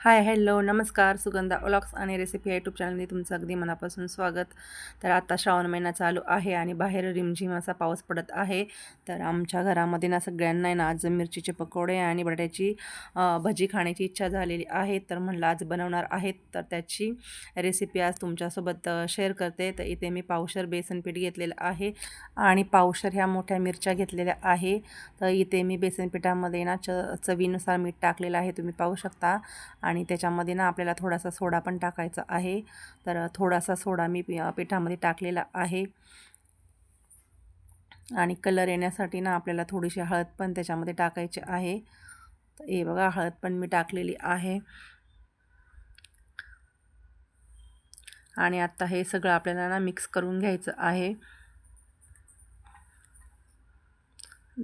Hi hello नमस्कार. सुगंधा ओलॉक्स आणि recipe YouTube चॅनलमध्ये तुमचं अगदी मनापासून स्वागत. तर आता श्रावण महिना चालू आहे आणि बाहेर रिमझिम असा पाऊस पडत आहे. तर आमच्या घरामध्ये ना सगळ्यांना आहे ना आज मिरचीचे पकोडे आणि बटाट्याची भजी खाण्याची इच्छा झालेली आहे. तर म्हणलं आज बनवणार आहेत. तर त्याची रेसिपी आज तुमच्यासोबत शेअर करते. तर इथे मी पावशर बेसन पीठ घेतलेलं आहे आणि पावशर ह्या मोठ्या मिरच्या घेतलेल्या आहे. तर इथे मी बेसन पिठामध्ये ना च चवीनुसार मीठ टाकलेलं आहे. तुम्ही पाहू शकता. आणि त्याच्यामध्ये ना आपल्याला थोडासा सोडा पण टाकायचा आहे. तर थोडासा सोडा मी पिठामध्ये टाकलेला आहे. आणि कलर येण्यासाठी ना आपल्याला थोडीशी हळद पण त्याच्यामध्ये टाकायची आहे. तर हे बघा हळद पण मी टाकलेली आहे. आणि आत्ता हे सगळं आपल्याला ना मिक्स करून घ्यायचं आहे.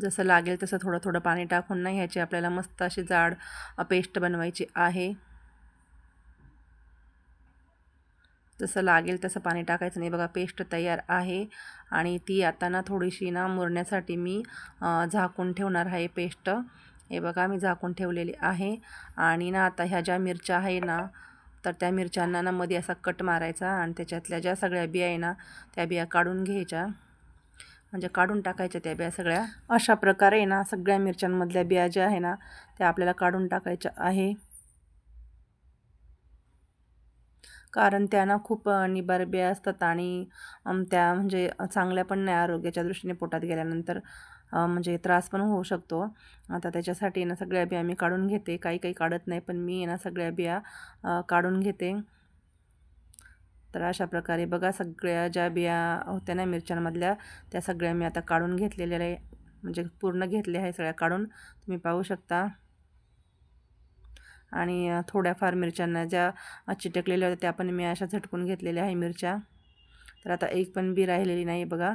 जसं लागेल तसं थोडं थोडं पाणी टाकून ना ह्याची आपल्याला मस्त अशी जाड पेस्ट बनवायची आहे. जसं लागेल तसं पाणी टाकायचं नाही. बघा पेस्ट तयार आहे. आणि ती आता ना थोडीशी ना मुरण्यासाठी मी झाकून ठेवणार आहे पेस्ट. हे बघा मी झाकून ठेवलेली आहे. आणि ना आता ह्या ज्या मिरच्या आहे ना तर त्या मिरच्यांना ना मध्ये असा कट मारायचा आणि त्याच्यातल्या ज्या सगळ्या बिया आहे ना त्या बिया काढून घ्यायच्या. म्हणजे काढून टाकायच्या त्या बिया सगळ्या. अशा प्रकारे ना सगळ्या मिरच्यांमधल्या बिया ज्या आहे ना त्या आपल्याला काढून टाकायच्या आहे. कारण त्या ना खूप निबार बिया असतात आणि त्या म्हणजे चांगल्या पण नाही आरोग्याच्या दृष्टीने पोटात गेल्यानंतर म्हणजे त्रास पण होऊ शकतो. आता त्याच्यासाठी ना सगळ्या बिया मी काढून घेते. काही काही काढत नाही पण मी ना सगळ्या बिया काढून घेते. तर अशा प्रकारे बघा सगळ्या ज्या बिया होत्या ना मिरच्यांमधल्या त्या सगळ्या मी आता काढून घेतलेल्या आहे. म्हणजे पूर्ण घेतल्या आहे सगळ्या काढून. तुम्ही पाहू शकता. आणि थोड्याफार मिरच्यांना ज्या चिटकलेल्या होत्या त्या पण मी अशा झटकून घेतलेल्या आहे मिरच्या. तर आता एक पण बी राहिलेली नाही बघा.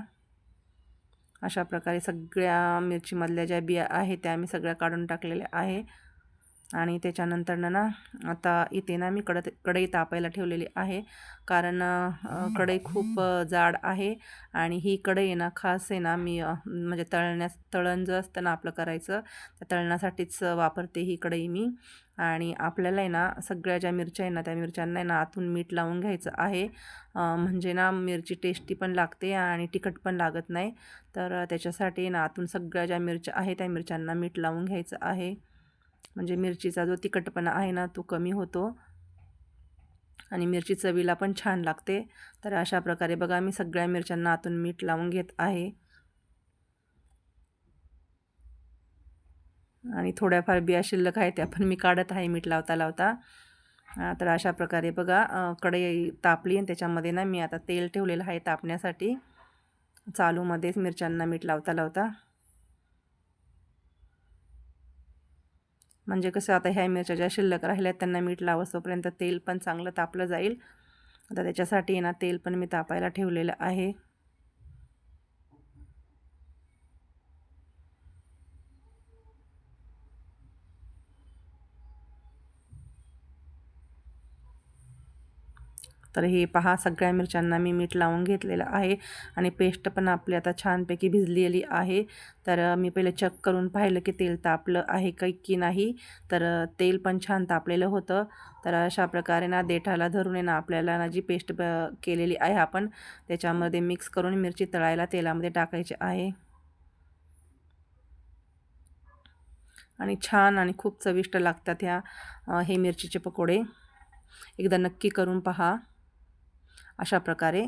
अशा प्रकारे सगळ्या मिरचीमधल्या ज्या बिया आहेत त्या मी सगळ्या काढून टाकलेल्या आहे. आणि त्याच्यानंतर ना आता इथे ना मी कडत कढई तापायला ठेवलेली आहे. कारण कढई खूप जाड आहे आणि ही कढई ना खास आहे ना मी म्हणजे तळण्यास तळण जर असतं ना आपलं करायचं त्या तळण्यासाठीच वापरते ही कढई मी. आणि आपल्याला आहे ना सगळ्या ज्या मिरच्या आहे ना त्या मिरच्यांना आहे ना आतून मीठ लावून घ्यायचं आहे. म्हणजे ना मिरची टेस्टी पण लागते आणि तिखट पण लागत नाही. तर त्याच्यासाठी ना आतून सगळ्या ज्या मिरच्या आहे त्या मिरच्यांना मीठ लावून घ्यायचं आहे. म्हणजे मिरचीचा जो तिखटपणा आहे ना तो कमी होतो. आणि मिरची चवीला पण छान लागते. तर अशा प्रकारे बघा मी सगळ्या मिरच्यांना आतून मीठ लावून घेत आहे. आणि थोड्याफार बिया शिल्लक आहे त्या पण मी काढत आहे मीठ लावता लावता. तर अशा प्रकारे बघा कढई तापली आणि त्याच्यामध्ये ना मी आता तेल ठेवलेलं आहे तापण्यासाठी. चालूमध्येच मिरच्यांना मीठ लावता लावता. म्हणजे कसं आता ह्या मिरच्या ज्या शिल्लक राहिल्या त्यांना मीठ लावसोपर्यंत तेल पण चांगलं तापलं जाईल. आता त्याच्यासाठी ना तेल पण मी तापायला ठेवलेलं आहे. तर हे पहा सगळ्या मिरच्यांना मी मीठ लावून घेतलेलं आहे आणि पेस्ट पण आपली आता छानपैकी भिजलेली आहे. तर मी पहिले चेक करून पाहिलं की तेल तापलं आहे काही की नाही. तर तेल पण छान तापलेलं होतं. तर अशा प्रकारे ना देठाला धरून ना आपल्याला ना जी पेस्ट केलेली आहे आपण त्याच्यामध्ये मिक्स करून मिरची तळायला तेलामध्ये टाकायची आहे. आणि छान आणि खूप चविष्ट लागतात ह्या हे मिरचीचे पकोडे. एकदा नक्की करून पहा. अशा प्रकारे.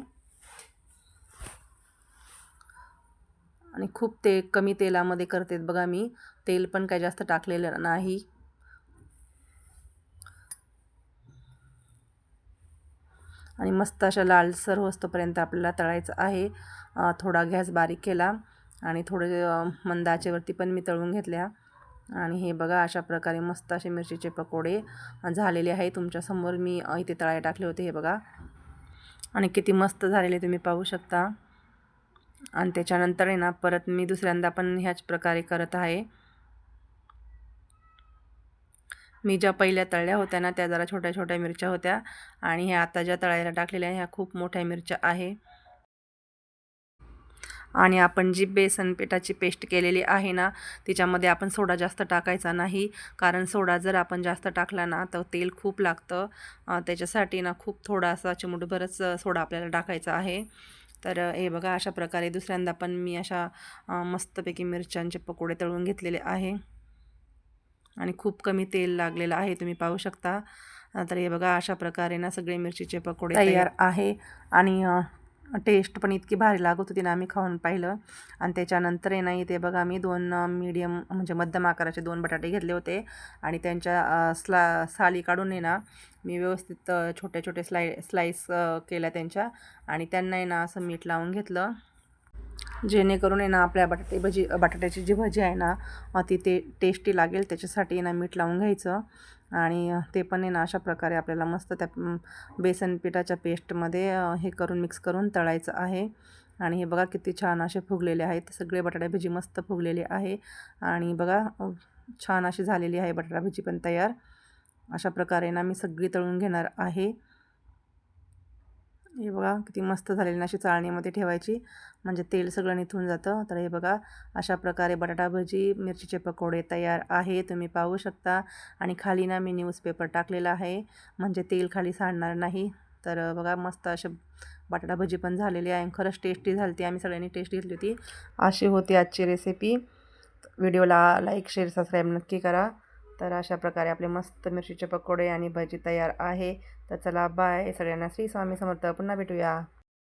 आणि खूप ते कमी तेलामध्ये करते. बघा मी तेल पण काय जास्त टाकलेलं नाही. आणि मस्त अशा लालसर होस्तोपर्यंत आपल्याला तळायचं आहे. थोडा गॅस बारीक केला आणि थोडे मंदाचेवरती पण मी तळून घेतल्या. आणि हे बघा अशा प्रकारे मस्त असे मिरचीचे पकोडे झालेले आहे. तुमच्यासमोर मी इथे तळाय टाकले होते हे बघा. आणि किती मस्त झालेले तुम्ही पाहू शकता. आणि त्याच्यानंतर आहे ना परत मी दुसऱ्यांदा पण ह्याच प्रकारे करत आहे. मी ज्या पहिल्या तळल्या होत्या ना त्या जरा छोट्या छोट्या मिरच्या होत्या. आणि ह्या आता ज्या तळायला टाकलेल्या ह्या खूप मोठ्या मिरच्या आहे. आणि आपण जी बेसन पिठाची पेस्ट केलेली आहे ना तिच्यामध्ये आपण सोडा जास्त टाकायचा नाही. कारण सोडा जर आपण जास्त टाकला ना तर तेल खूप लागतं. त्याच्यासाठी ना खूप थोडासा चिमूटभरच सोडा आपल्याला टाकायचा आहे. तर हे बघा अशा प्रकारे दुसऱ्यांदा पण मी अशा मस्तपैकी मिरच्यांचे पकोडे तळून घेतलेले आहे. आणि खूप कमी तेल लागलेलं आहे तुम्ही पाहू शकता. तर हे बघा अशा प्रकारे ना सगळे मिरचीचे पकोडे तयार आहे. आणि टेस्ट पण इतकी भारी लागत होती ना आम्ही खाऊन पाहिलं. आणि त्याच्यानंतर आहे ना इथे बघा आम्ही दोन मीडियम म्हणजे मध्यम आकाराचे दोन बटाटे घेतले होते. आणि त्यांच्या स्ला साली काढून आहे ना मी व्यवस्थित छोटे छोटे स्लाय स्लाईस केल्या त्यांच्या. आणि त्यांना आहे ना असं मीठ लावून घेतलं. जेणेकरून आहे ना आपल्या बटाटे भजी बटाट्याची जी भजी आहे ना ती ते टेस्टी लागेल. त्याच्यासाठी ना मीठ लावून घ्यायचं. आणि ते पण आहे ना अशा प्रकारे आपल्याला मस्त त्या बेसन पिठाच्या पेस्टमध्ये हे करून मिक्स करून तळायचं आहे. आणि हे बघा किती छान असे फुगलेले आहेत. सगळे बटाटा भजी मस्त फुगलेले आहे. आणि बघा छान अशी झालेली आहे बटाटा भजी पण तयार. अशा प्रकारे ना मी सगळी तळून घेणार आहे. हे बघा किती मस्त झालेली ना अशी चाळणीमध्ये ठेवायची. म्हणजे तेल सगळं निथून जातं. तर हे बघा अशा प्रकारे बटाटा भजी मिरचीचे पकोडे तयार आहे. तुम्ही पाहू शकता. आणि खाली ना मी न्यूजपेपर टाकलेला आहे. म्हणजे तेल खाली सांडणार नाही. तर बघा मस्त असे बटाटा भजी पण झालेली आहे. खरंच टेस्टी झाली ती आम्ही सगळ्यांनी टेस्ट घेतली होती. अशी होती आजची रेसिपी व्हिडिओला लाईक शेअर सबस्क्राईब नक्की करा. तर अशा प्रकारे आपले मस्त मिरचीचे पकोडे आणि भजी तयार आहे. तर चला बाय. सगळ्यांना श्री स्वामी समर्थ. पुन्हा भेटूया.